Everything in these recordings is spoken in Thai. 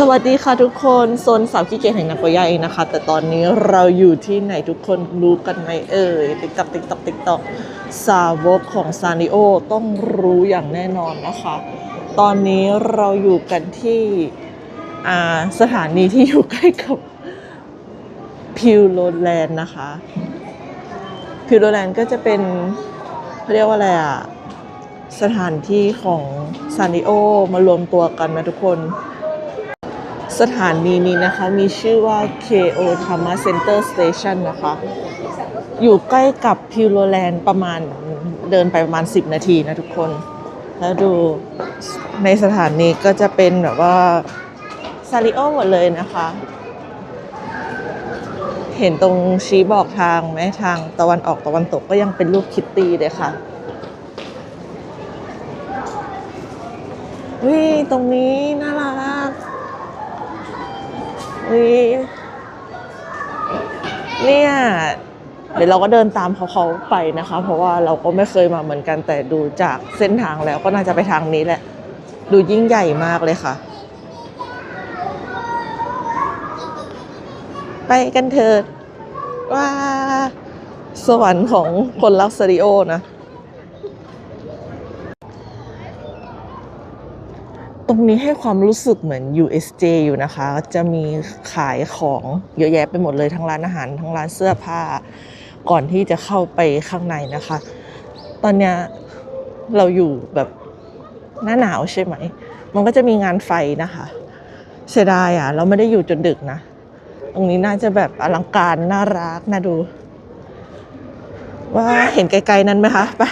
สวัสดีค่ะทุกคนโซนสาวขี้เกียจแห่งนาโกย่าเองนะคะ แต่ตอนนี้เราอยู่ที่ไหนทุกคนรู้กันไหมเอ่ยติ๊กตักติ๊กตักติ๊กตักสาวกของซานิโอต้องรู้อย่างแน่นอนนะคะ ตอนนี้เราอยู่กันที่สถานีที่อยู่ใกล้กับพิวโรแลนด์นะคะพิวโรแลนด์ก็จะเป็นเขาเรียกว่าอะไรอะสถานที่ของซานิโอมารวมตัวกันนะทุกคน สถานีนี้นะคะมีชื่อว่า KO Tama Center Station นะคะ อยู่ใกล้กับพิวโรแลนด์ประมาณเดินไปประมาณ 10 นาทีนะทุกคน แล้วดูในสถานีก็จะเป็นแบบว่าซาริโอหมดเลยนะคะ เห็นตรงชี้บอกทางไหมทางตะวันออกตะวันตกก็ยังเป็นรูปคิตตี้เลยค่ะวิตรงนี้น่ารัก นี่เนี่ยเดี๋ยวเราก็เดินตามเขาเขาไปนะคะ เพราะว่าเราก็ไม่เคยมาเหมือนกันแต่ดูจากเส้นทางแล้วก็น่าจะไปทางนี้แหละ ดูยิ่งใหญ่มากเลยค่ะ ไปกันเถิดว่าสวรรค์ของคนรักสตูดิโอนะ ตรงนี้ให้ความรู้สึกเหมือน USJ อยู่นะคะ จะมีขายของเยอะแยะไปหมดเลยทั้งร้านอาหารทั้งร้านเสื้อผ้า ก่อนที่จะเข้าไปข้างในนะคะ ตอนนี้เราอยู่แบบหน้าหนาวใช่ไหม มันก็จะมีงานไฟนะคะ เสียดายอะ เราไม่ได้อยู่จนดึกนะ ตรงนี้น่าจะแบบอลังการน่ารักน่าดู ว่าเห็นไกลๆนั้นไหมคะ ไป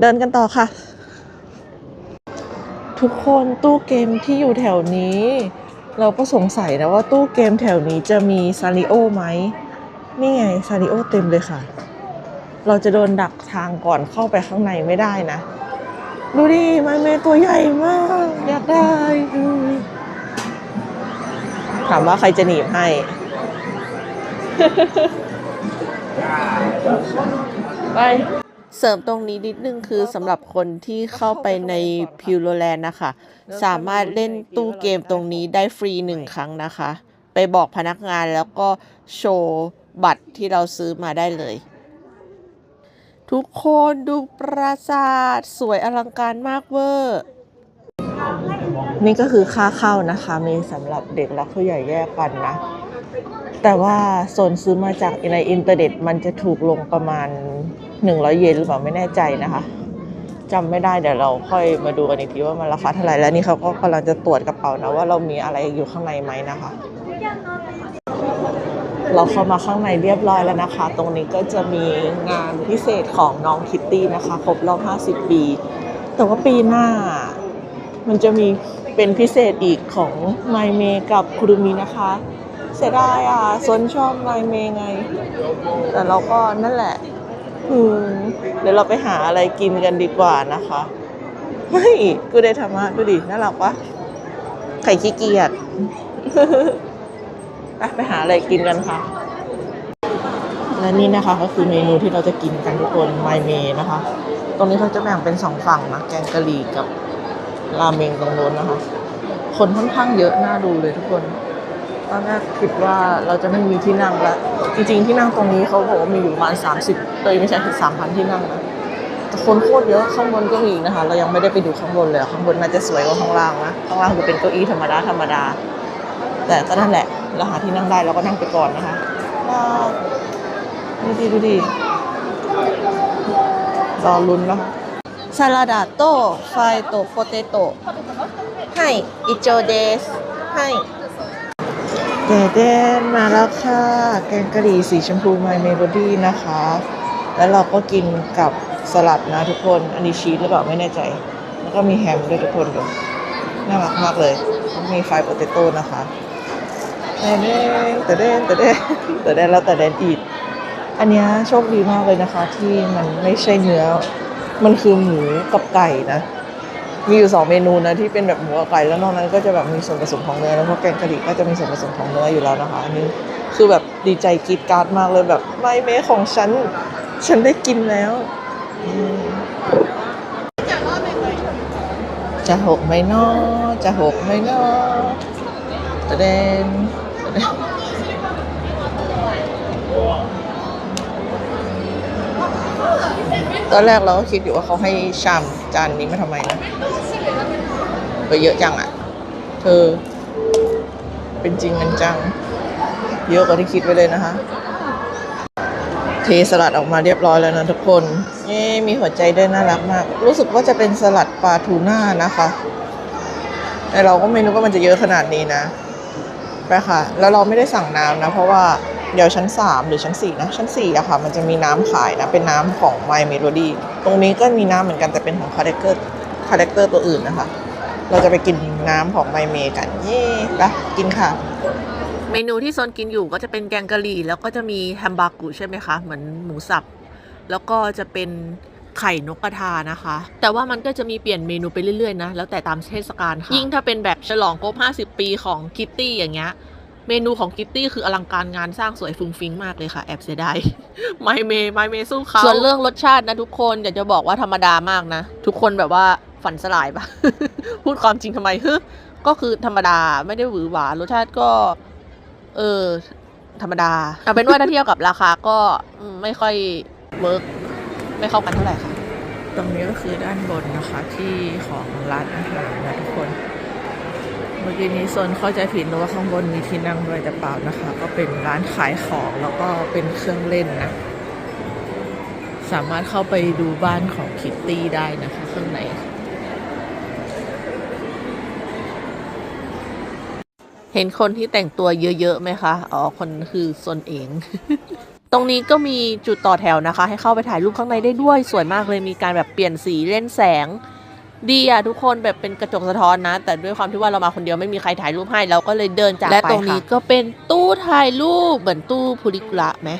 เดินกันต่อค่ะ ทุกคนตู้เกมที่อยู่แถวนี้ เราก็สงสัยนะว่าตู้เกมแถวนี้จะมีซาริโอไหมนี่ไงซาริโอเต็มเลยค่ะ เราจะโดนดักทางก่อนเข้าไปข้างในไม่ได้นะ ดูดิไมเมตัวใหญ่มาก อยากได้ดูถามว่าใครจะหนีบให้ ไป เสริมตรงนี้นิดนึงคือสำหรับคนที่เข้าไปในพิวโรแลนด์นะคะ สามารถเล่นตู้เกมตรงนี้ได้ฟรีหนึ่งครั้งนะคะ ไปบอกพนักงานแล้วก็โชว์บัตรที่เราซื้อมาได้เลย ทุกคนดูปราสาทสวยอลังการมากเวอร์นี่ก็คือค่าเข้านะคะ มีสำหรับเด็กและผู้ใหญ่แยกกันนะ แต่ว่าโซนซื้อมาจากในอินเทอร์เน็ตมันจะถูกลงประมาณ 100 เยนหรือเปล่าไม่แน่ใจนะคะจำไม่ได้เดี๋ยวเราค่อยมาดูกันอีกทีว่ามันราคาเท่าไหร่แล้วนี่เขาก็กำลังจะตรวจกระเป๋านะว่าเรามีอะไรอยู่ข้างในไหมนะคะ เราเข้ามาข้างในเรียบร้อยแล้วนะคะ ตรงนี้ก็จะมีงานพิเศษของน้องคิตตี้นะคะครบรอบ 50 ปี แต่ว่าปีหน้า มันจะมีเป็นพิเศษอีกของไมเมกับคุรุมินะคะ เสียดายอะซนชอบไมเมไง แต่เราก็นั่นแหละ เดี๋ยวเราไปหาอะไรกินกันดีกว่านะคะเฮ้ยกูได้ธรรมะดูดิน่ารักปะไข่ขี้เกียจไปไปหาอะไรกินกันค่ะ และนี่นะคะก็คือเมนูที่เราจะกินกันทุกคนไมเมนะคะ ตรงนี้เขาจะแบ่งเป็นสองฝั่งนะแกงกะหรี่กับราเมงตรงโน้นนะคะ คนค่อนข้างเยอะน่าดูเลยทุกคน ตอนแรกคิดว่าเราจะไม่มีที่นั่งแล้วจริงๆที่นั่งตรงนี้เขาบอกว่ามีอยู่ประมาณ30เลยไม่ใช่ถึงสามพันที่นั่งนะแต่คนโคตรเยอะข้างบนก็มีอีกนะคะ เรายังไม่ได้ไปดูข้างบนเลยข้างบนน่าจะสวยกว่าข้างล่างนะข้างล่างจะเป็นเก้าอี้ธรรมดาธรรมดา แต่ก็นั่นแหละเราหาที่นั่งได้เราก็นั่งไปก่อนนะคะว้าดูดิดูดิรอลุ้นนะคะซาลาดาโต้ไฟโตโปเตโต้ให้อิโจเดสให้แดนมาแล้วค่ะ แกงกะหรี่สีชมพูไมเมโลดี้นะคะ แล้วเราก็กินกับสลัดนะทุกคน อันนี้ชีสหรือเปล่าไม่แน่ใจ แล้วก็มีแฮมด้วยทุกคนดูน่ารักมากเลย มีไฟโปเตโต้นะคะแต่เด้นแต่เด้นแต่เด้นแต่เด้นแล้วแต่เด้นอีก อันนี้โชคดีมากเลยนะคะ ที่มันไม่ใช่เนื้อ มันคือหมูกับไก่นะ มีอยู่สองเมนูนะที่เป็นแบบหมูกับไก่แล้วนอกนั้นก็จะแบบมีส่วนผสมของเนื้อแล้วเพราะแกงกะหรี่ก็จะมีส่วนผสมของเนื้ออยู่แล้วนะคะอันนี้คือแบบดีใจกรีดการ์ดมากเลยแบบไม่เมของฉัน ฉันได้กินแล้วจะหกไหมเนอจะหกไหมเนอตะเดน ตอนแรกเราก็คิดอยู่ว่าเขาให้ชามจานนี้มาทำไมนะไปเยอะจังอะ่ะ เธอ เป็นจริงกันจัง เยอะกว่าที่คิดไว้เลยนะคะ เทสลัดออกมาเรียบร้อยแล้วนะทุกคนนี่มีหัวใจด้วยน่ารักมาก รู้สึกว่าจะเป็นสลัดปลาทูน่านะคะ แต่เราก็ไม่รู้ว่ามันจะเยอะขนาดนี้นะ ไปค่ะ แล้วเราไม่ได้สั่งน้ำนะ เพราะว่า เดี๋ยวชั้น 3 หรือชั้น 4 นะ ชั้น 4อะค่ะ มันจะมีน้ำขายนะ เป็นน้ำของ My Melody ตรงนี้ก็มีน้ำเหมือนกันแต่เป็นของคาแรคเตอร์คาแรคเตอร์ตัวอื่นนะคะ เราจะไปกินน้ำของ My May กัน เย้ไปกินค่ะ เมนูที่โซนกินอยู่ก็จะเป็นแกงกะหรี่ แล้วก็จะมีแฮมบากุใช่ไหมคะ เหมือนหมูสับ แล้วก็จะเป็นไข่นกกระทานะคะ แต่ว่ามันก็จะมีเปลี่ยนเมนูไปเรื่อยๆนะ แล้วแต่ตามเทศกาลค่ะ ยิ่งถ้าเป็นแบบฉลองครบ 50 ปีของคิตตี้อย่างเงี้ย เมนูของคิตตี้คืออลังการงานสร้างสวยฟุ้งฟิ้งมากเลยค่ะ แอบเสียดายไมเมไมเมสู้เขาส่วนเรื่องรสชาตินะทุกคนอยากจะบอกว่าธรรมดามากนะ ทุกคนแบบว่าฝันสลายปะพูดความจริงทำไมฮึก็คือธรรมดาไม่ได้หวือหวารสชาติก็ เออ ธรรมดาเอาเป็นว่าถ้าเทียบกับราคาก็อืมไม่ค่อยเวิร์กไม่เข้ากันเท่าไหร่ค่ะ ตรงนี้ก็คือด้านบนนะคะที่ของร้านอาหารนะทุกคนเมื่อกี้นี้โซนเข้าใจผิดนึกว่าข้างบนมีที่นั่งด้วยแต่เปล่านะคะ ก็เป็นร้านขายของแล้วก็เป็นเครื่องเล่นนะ สามารถเข้าไปดูบ้านของคิตตี้ได้นะคะข้างในเห็นคนที่แต่งตัวเยอะๆไหมคะ อ๋อ คนคือโซนเอง ตรงนี้ก็มีจุดต่อแถวนะคะ ให้เข้าไปถ่ายรูปข้างในได้ด้วย สวยมากเลย มีการแบบเปลี่ยนสีเล่นแสง ดีอะทุกคนแบบเป็นกระจกสะท้อนนะ แต่ด้วยความที่ว่าเรามาคนเดียวไม่มีใครถ่ายรูปให้เราก็เลยเดินจากไปและตรงนี้ก็เป็นตู้ถ่ายรูปเหมือนตู้พูริกุระไหม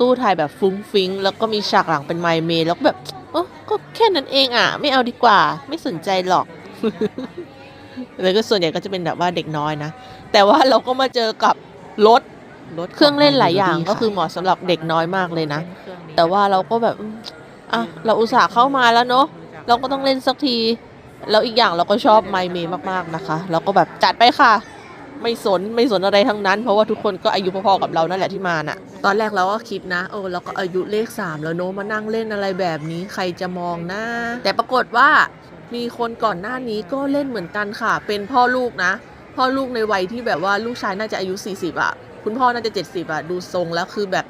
ตู้ถ่ายแบบฟุ้งฟิ้งแล้วก็มีฉากหลังเป็นไมเมแล้วก็แบบเออก็แค่นั้นเองอะไม่เอาดีกว่า ไม่สนใจหรอกแล้วก็ส่วนใหญ่ก็จะเป็นแบบว่าเด็กน้อยนะ แต่ว่าเราก็มาเจอกับรถรถเครื่องเล่นหลายอย่างก็คือเหมาะสำหรับเด็กน้อยมากเลยนะ แต่ว่าเราก็แบบอืมอะเราอุตส่าห์เข้ามาแล้วเนาะ เราก็ต้องเล่นสักที แล้วอีกอย่างเราก็ชอบไมเมมากๆนะคะ เราก็แบบจัดไปค่ะ ไม่สนไม่สนอะไรทั้งนั้น เพราะว่าทุกคนก็อายุพอๆกับเรานั่นแหละที่มาน่ะ ตอนแรกเราก็คิดนะโอ้เราก็อายุเลขสามแล้วเนมานั่งเล่นอะไรแบบนี้ใครจะมองนะ แต่ปรากฏว่ามีคนก่อนหน้านี้ก็เล่นเหมือนกันค่ะ เป็นพ่อลูกนะ พ่อลูกในวัยที่แบบว่าลูกชายน่าจะอายุ 40อะคุณพ่อน่าจะ 70อะดูทรงแล้วคือแบบ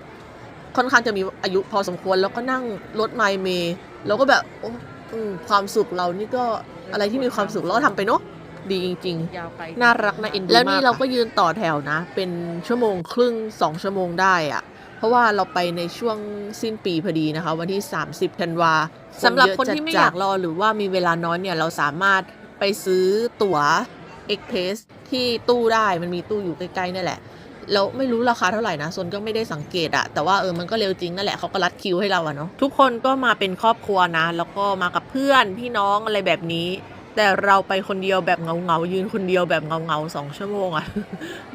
ค่อนข้างจะมีอายุพอสมควร แล้วก็นั่งรถไมเมแล้วก็แบบโอ้ อืมความสุขเรานี่ก็อะไรที่มีความสุขเราก็ทำไปเนาะดีจริงๆน่ารักน่าเอ็นดูแล้วนี่เราก็ยืนต่อแถวนะ เป็นชั่วโมงครึ่งสองชั่วโมงได้อะเพราะว่าเราไปในช่วงสิ้นปีพอดีนะคะ วันที่ 30ธันวาสำหรับคนที่ไม่อยากรอหรือว่ามีเวลาน้อยเนี่ย เราสามารถไปซื้อตั๋วเอ็กเพสที่ตู้ได้มันมีตู้อยู่ใกล้ๆนั่นแหละ แล้วไม่รู้ราคาเท่าไหร่นะซนก็ไม่ได้สังเกตอะแต่ว่าเออมันก็เร็วจริงนั่นแหละเขาก็รัดคิวให้เราอะเนาะทุกคนก็มาเป็นครอบครัวนะ แล้วก็มากับเพื่อนพี่น้องอะไรแบบนี้ แต่เราไปคนเดียวแบบเงาเงายืนคนเดียวแบบเงาเงาสองชั่วโมงอะ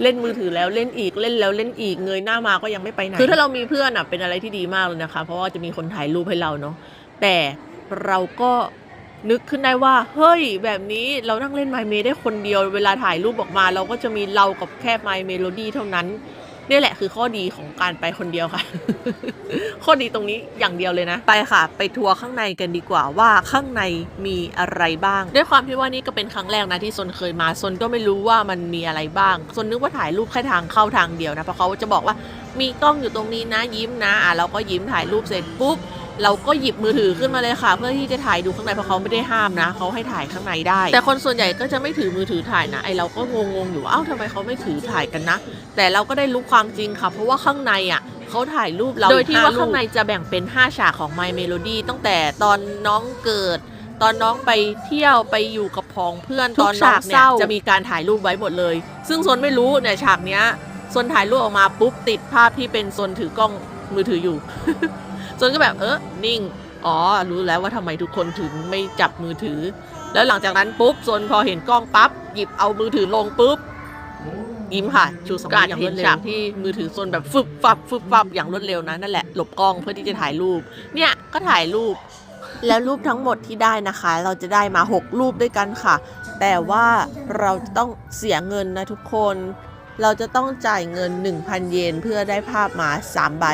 เล่นมือถือแล้วเล่นอีกเล่นแล้วเล่นอีกเงยหน้ามาก็ยังไม่ไปไหนคือถ้าเรามีเพื่อนอะเป็นอะไรที่ดีมากเลยนะคะ เพราะว่าจะมีคนถ่ายรูปให้เราเนาะแต่เราก็ นึกขึ้นได้ว่า เฮ้ย แบบนี้เรานั่งเล่น My m e ได้คนเดียวเวลาถ่ายรูปออกมา เราก็จะมีเรากับแค่ My Melody เท่านั้นนี่แหละคือข้อดีของการไปคนเดียวค่ะ ข้อดีตรงนี้อย่างเดียวเลยนะ ไปค่ะ ไปทัวร์ข้างในกันดีกว่าว่าข้างในมีอะไรบ้าง ด้วยความที่ว่านี่ก็เป็นครั้งแรกนะที่ซนเคยมาซนก็ไม่รู้ว่ามันมีอะไรบ้างซนนึกว่าถ่ายรูปแค่ทางเข้าทางเดียวนะเพราะเขาจะบอกว่ามีกล้องอยู่ตรงนี้นะยิ้มนะอะเราก็ยิ้มถ่ายรูปเสร็จปุ๊บ เราก็หยิบมือถือขึ้นมาเลยค่ะ เพื่อที่จะถ่ายดูข้างในเพราะเขาไม่ได้ห้ามนะเขาให้ถ่ายข้างในได้ แต่คนส่วนใหญ่ก็จะไม่ถือมือถือถ่ายนะไอเราก็งงๆอยู่ว่าเอ้าทำไมเขาไม่ถือถ่ายกันนะ แต่เราก็ได้รู้ความจริงค่ะ เพราะว่าข้างในอะเขาถ่ายรูปเราโดยที่ว่าข้างในจะแบ่งเป็น 5 ฉากของ My Melody ตั้งแต่ตอนน้องเกิดตอนน้องไปเที่ยวไปอยู่กับพ้องเพื่อนตอนน้องเศร้าจะมีการถ่ายรูปไว้หมดเลย ซึ่งโซนไม่รู้เนี่ยฉากเนี้ยโซนถ่ายรูปออกมาปุ๊บติดภาพที่เป็นโซนถือกล้องมือถืออยู่ โซนก็แบบเออนิ่ง อ๋อ รู้แล้วว่าทำไมทุกคนถึงไม่จับมือถือ แล้วหลังจากนั้นปุ๊บโซนพอเห็นกล้องปั๊บหยิบเอามือถือลงปุ๊บยิ้มค่ะชูสองการเห็นฉากที่มือถือโซนแบบฟึบฟับฟึบฟับอย่างรวดเร็วนะนั่นแหละหลบกล้องเพื่อที่จะถ่ายรูป เนี่ยก็ถ่ายรูป แล้วรูปทั้งหมดที่ได้นะคะ เราจะได้มา 6 รูปด้วยกันค่ะ แต่ว่าเราจะต้องเสียเงินนะทุกคน เราจะต้องจ่ายเงิน 1,000 เยนเพื่อได้ภาพมา 3 ใบ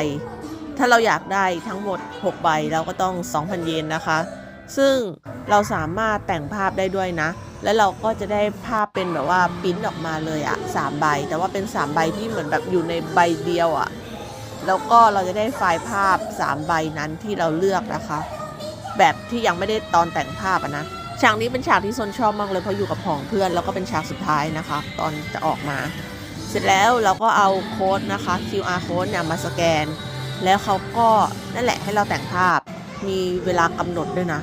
ถ้าเราอยากได้ทั้งหมด 6 ใบเราก็ต้อง 2,000 เยนนะคะ ซึ่งเราสามารถแต่งภาพได้ด้วยนะ แล้วเราก็จะได้ภาพเป็นแบบว่าปิ้นออกมาเลยอะสามใบ แต่ว่าเป็น 3 ใบที่เหมือนแบบอยู่ในใบเดียวอะแล้วก็เราจะได้ไฟล์ภาพ 3 ใบนั้นที่เราเลือกนะคะ แบบที่ยังไม่ได้ตอนแต่งภาพอะนะฉากนี้เป็นฉากที่ซนชอบมากเลยเพราะอยู่กับผองเพื่อนแล้วก็เป็นฉากสุดท้ายนะคะ ตอนจะออกมา เสร็จแล้วเราก็เอาโค้ดนะคะ QR code เนี่ยมาสแกน แล้วเขาก็นั่นแหละให้เราแต่งภาพ มีเวลากำหนดด้วยนะ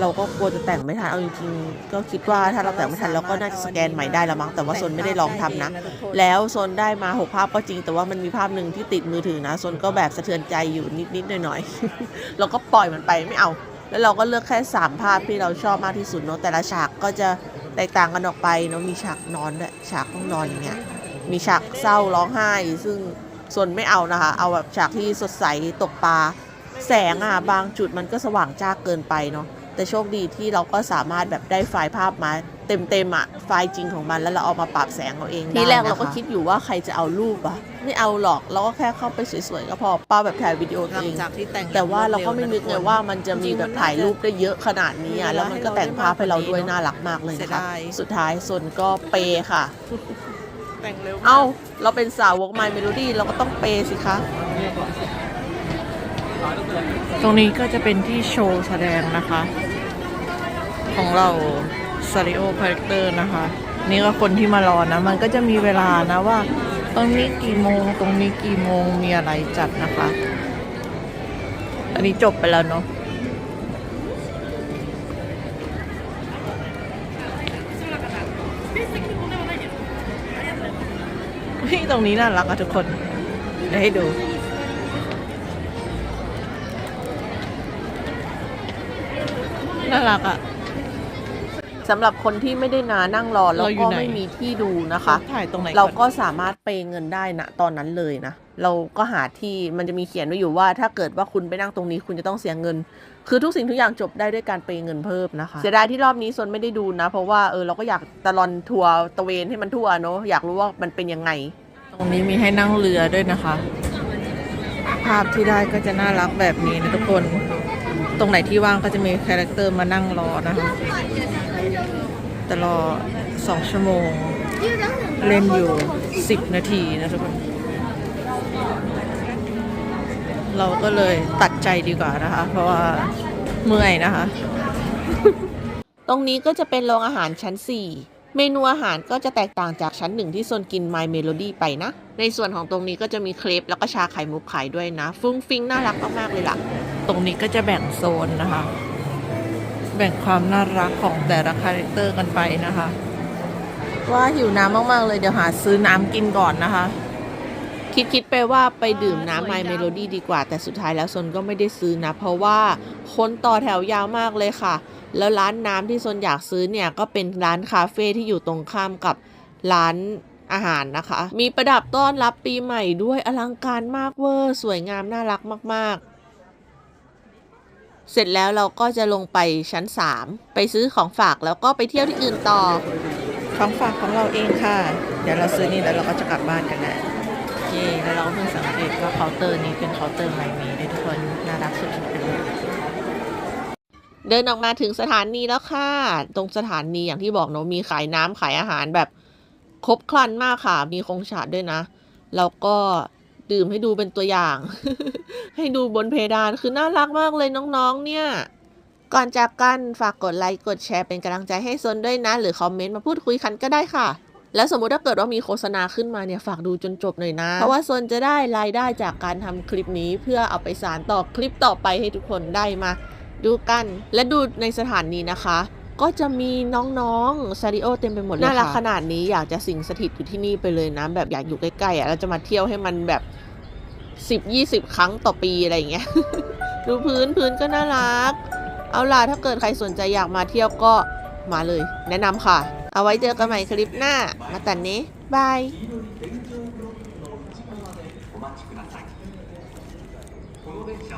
เราก็กลัวจะแต่งไม่ทัน เอาจริงๆ ก็คิดว่าถ้าเราแต่งไม่ทันเราก็น่าจะสแกนใหม่ได้ละมั้ง แต่ว่าโซนไม่ได้ลองทำนะ แล้วโซนได้มา 6 ภาพก็จริง แต่ว่ามันมีภาพหนึ่งที่ติดมือถือนะ โซนก็แบบสะเทือนใจอยู่นิดๆ หน่อยๆ เราก็ปล่อยมันไปไม่เอา แล้วเราก็เลือกแค่ 3 ภาพที่เราชอบมากที่สุดเนาะ แต่ละฉากก็จะแตกต่างกันออกไปเนาะ มีฉากนอนด้วย ฉากต้องนอนอย่างเงี้ย มีฉากเศร้าร้องไห้ ซึ่ง ส่วนไม่เอานะคะ เอาแบบฉากที่สดใสตกปลา แสงอะบางจุดมันก็สว่างจ้าเกินไปเนาะ แต่โชคดีที่เราก็สามารถแบบได้ไฟล์ภาพมาเต็มๆอะไฟล์จริงของมันแล้วเราเอามาปรับแสงเอาเองทีแรกเราก็คิดอยู่ว่าใครจะเอารูปอะ ไม่เอาหรอกเราก็แค่เข้าไปสวยๆก็พอป้าแบบถ่ายวิดีโอตัวเองจากที่แต่งแต่ว่าเราก็ไม่นึกไงว่ามันจะมีแบบถ่ายรูปได้เยอะขนาดนี้อะแล้วมันก็แต่งภาพให้เราด้วยน่ารักมากเลยเสียนะคะดายสุดท้ายส่วนก็เปย์ค่ะ แต่งเร็วเอ้า เราเป็นสาวกไมเมโลดี้เราก็ต้องเปย์สิคะ ตรงนี้ก็จะเป็นที่โชว์แสดงนะคะ ของเราซาริโอคาแรคเตอร์นะคะ นี่ก็คนที่มารอนะ มันก็จะมีเวลานะว่า ตรงนี้กี่โมง ตรงนี้กี่โมงมีอะไรจัดนะคะ อันนี้จบไปแล้วเนาะ ตรงนี้น่ารักอะทุกคนเดี๋ยวให้ดู น่ารักอะสำหรับคนที่ไม่ได้นานั่งรอแล้วเราอยู่ก็ไหนไม่มีที่ดูนะคะ ถ่ายตรงไหนเราก่อนก็สามารถเปย์เงินได้นะตอนนั้นเลยนะ เราก็หาที่มันจะมีเขียนไว้อยู่ว่า ถ้าเกิดว่าคุณไปนั่งตรงนี้คุณจะต้องเสียเงิน คือทุกสิ่งทุกอย่างจบได้ด้วยการเปย์เงินเพิ่มนะคะ เสียดายที่รอบนี้ซนไม่ได้ดูนะ เพราะว่าเออเราก็อยากตะลอนทัวร์ตะเวนให้มันทั่วเนอะอยากรู้ว่ามันเป็นยังไงต รงนี้มีให้นั่งเรือด้วยนะคะ ภาพที่ได้ก็จะน่ารักแบบนี้นะทุกคน ตรงไหนที่ว่างก็จะมีคาแรคเตอร์มานั่งรอนะคะแต่รอสองชั่วโมง เล่นอยู่10นาทีนะทุกคน เราก็เลยตัดใจดีกว่านะคะ เพราะว่าเมื่อยนะคะ ตรงนี้ก็จะเป็นโรงอาหารชั้น4 เมนูอาหารก็จะแตกต่างจากชั้นหนึ่งที่โซนกิน My Melody ไปนะ ในส่วนของตรงนี้ก็จะมีเครปแล้วก็ชาไข่มุกขายด้วยนะ ฟุ้งฟิ้งน่ารักมากๆเลยล่ะ ตรงนี้ก็จะแบ่งโซนนะคะ แบ่งความน่ารักของแต่ละคาแรคเตอร์กันไปนะคะ ว่าหิวน้ำมากๆเลยเดี๋ยวหาซื้อน้ำกินก่อนนะคะ คิดคิดไปว่าไปดื่มน้ำ My Melody ดีกว่า แต่สุดท้ายแล้วซนก็ไม่ได้ซื้อนะ เพราะว่าคนต่อแถวยาวมากเลยค่ะ แล้วร้านน้ำที่ซนอยากซื้อเนี่ยก็เป็นร้านคาเฟ่ที่อยู่ตรงข้ามกับร้านอาหารนะคะ มีประดับต้อนรับปีใหม่ด้วยอลังการมากเวอร์สวยงามน่ารักมาก ๆ เสร็จแล้วเราก็จะลงไปชั้น 3 ไปซื้อของฝากแล้วก็ไปเที่ยวที่อื่นต่อ ของฝากของเราเองค่ะ เดี๋ยวเราซื้อนี่แล้วเราก็จะกลับบ้านกันแหละเย่แล้วเราก็เพิ่งสังเกตว่าเคาน์เตอร์นี้เป็นเคาน์เตอร์ใหม่มีด้วยทุกคนน่ารักสุด เดินออกมาถึงสถานีแล้วค่ะ ตรงสถานีอย่างที่บอกเนอะมีขายน้ำขายอาหารแบบครบครันมากค่ะ มีคงฉาดด้วยนะ แล้วก็ดื่มให้ดูเป็นตัวอย่าง ให้ดูบนเพดานคือน่ารักมากเลยน้องๆ เนี่ย ก่อนจากกันฝากกดไลค์กดแชร์เป็นกำลังใจให้ซนด้วยนะ หรือคอมเมนต์มาพูดคุยกันก็ได้ค่ะ แล้วสมมุติถ้าเกิดว่ามีโฆษณาขึ้นมาเนี่ยฝากดูจนจบหน่อยนะ เพราะว่าซนจะได้รายได้จากการทำคลิปนี้เพื่อเอาไปสานต่อคลิปต่อไปให้ทุกคนได้มา ดูกัน และดูในสถานีนะคะ ก็จะมีน้องๆซาริโอเต็มไปหมดเลยน่ารักขนาดนี้อยากจะสิงสถิตอยู่ที่นี่ไปเลยนะแบบอยากอยู่ใกล้ๆอะเราจะมาเที่ยวให้มันแบบสิบยี่สิบครั้งต่อปีอะไรอย่างเงี้ย ดูพื้นพื้นก็น่ารัก เอาล่ะถ้าเกิดใครสนใจอยากมาเที่ยวก็มาเลย แนะนำค่ะ เอาไว้เจอกันใหม่คลิปหน้า มาแต่นนี้บาย